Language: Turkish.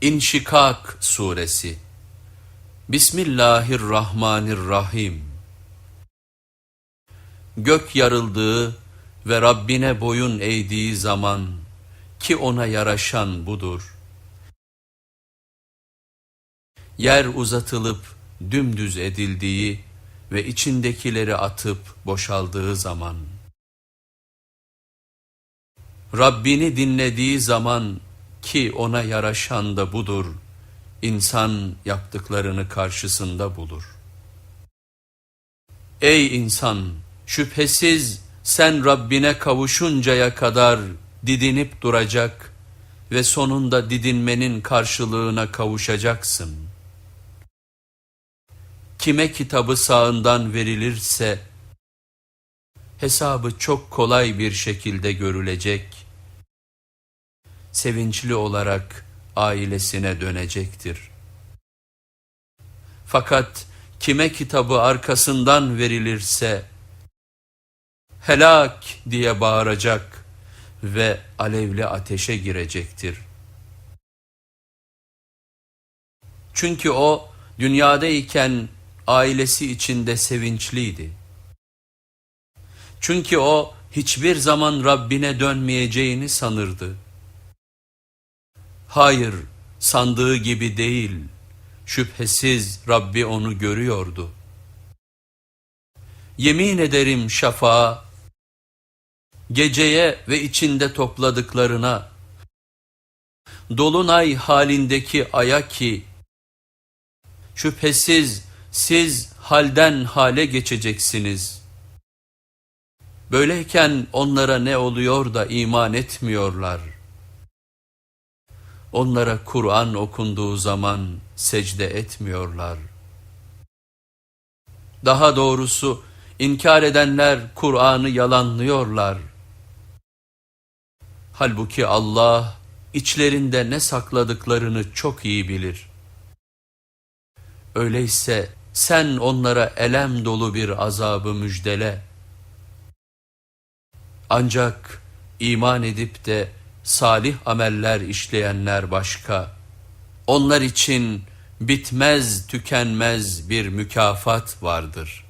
İnşikak Suresi Bismillahirrahmanirrahim Gök yarıldığı ve Rabbine boyun eğdiği zaman ki ona yaraşan budur. Yer uzatılıp dümdüz edildiği ve içindekileri atıp boşaldığı zaman. Rabbini dinlediği zaman ki ona yaraşan da budur. İnsan yaptıklarını karşısında bulur. Ey insan! Şüphesiz sen Rabbine kavuşuncaya kadar didinip duracak ve sonunda didinmenin karşılığına kavuşacaksın. Kime kitabı sağından verilirse, hesabı çok kolay bir şekilde görülecek, sevinçli olarak ailesine dönecektir. Fakat kime kitabı arkasından verilirse, helak diye bağıracak ve alevli ateşe girecektir. Çünkü o dünyadayken ailesi içinde sevinçliydi. Çünkü o hiçbir zaman Rabbine dönmeyeceğini sanırdı. Hayır, sandığı gibi değil. Şüphesiz Rabbi onu görüyordu. Yemin ederim şafağa, geceye ve içinde topladıklarına, dolunay halindeki aya ki, şüphesiz siz halden hale geçeceksiniz. Böyleyken onlara ne oluyor da iman etmiyorlar? Onlara Kur'an okunduğu zaman secde etmiyorlar. Daha doğrusu inkar edenler Kur'an'ı yalanlıyorlar. Halbuki Allah içlerinde ne sakladıklarını çok iyi bilir. Öyleyse sen onlara elem dolu bir azabı müjdele. Ancak iman edip de salih ameller işleyenler başka. Onlar için bitmez tükenmez bir mükafat vardır.''